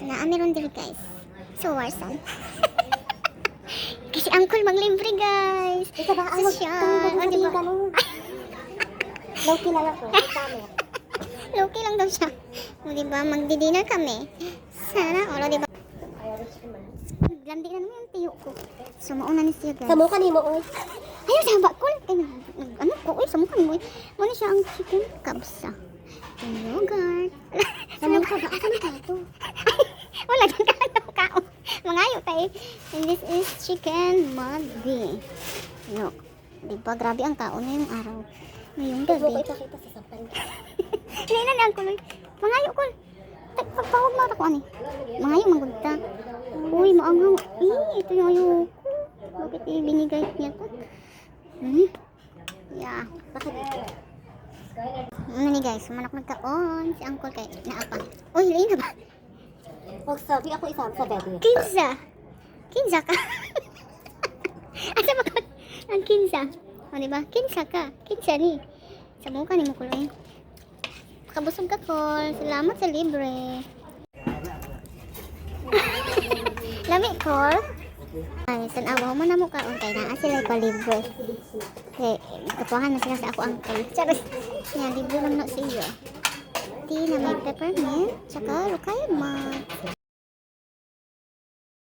So, naa meron diri guys. So, warsan. Kasi uncle maglibre guys. Isa ba ang Sosyal. O, diba? ka nung... Low kilala ko. Kami. Loki lang daw siya. O, diba? Magdi-dinner kami. Sana, o, diba? Landi na naman yung tiyo ko. So, mauna ni siya guys. Sa mukha ni mo, oy. Ayaw sa haba ko. Ano ko, uy, sa mukha mo. Muna siya ang chicken kabsa. Yogurt. Sa mukha ba? Asa na ka ito? Wala kang kanong kaon. Mangayo tayo. And this is chicken madi. No. Diba, grabe ang kaon ngayong araw. Ngayong Huwag mo ko gabi. ipakita sa sampal. Hindi na lang kuloy. Mangayo ko. Pagpawag mo ako ani. Mangayo magpunta. Uy, maanghang. Eh, ito yung ayoko. Bakit ibinigay niya to? Hmm? Yeah. Bakit? Ano ni guys, manok nagkaon. Si uncle kay naapa. Uy, lain na ba? Huwag sabi ako isa sa bebe. Kinsa. Kinsa ka. Asa ba ka? Ang kinsa. O, diba? Kinsa ka. Kinsa ni. Sa mukha ni mo kuloy. Ka, Col. Salamat sa libre. Lami, Col. Ay, tanawa mo na mo ka. Okay, naa sila ko libre. Okay, kapuhan na sila sa ako uncle. Charis. Yan, libre lang na sa iyo. Tea na may peppermint. Tsaka, lukay mo.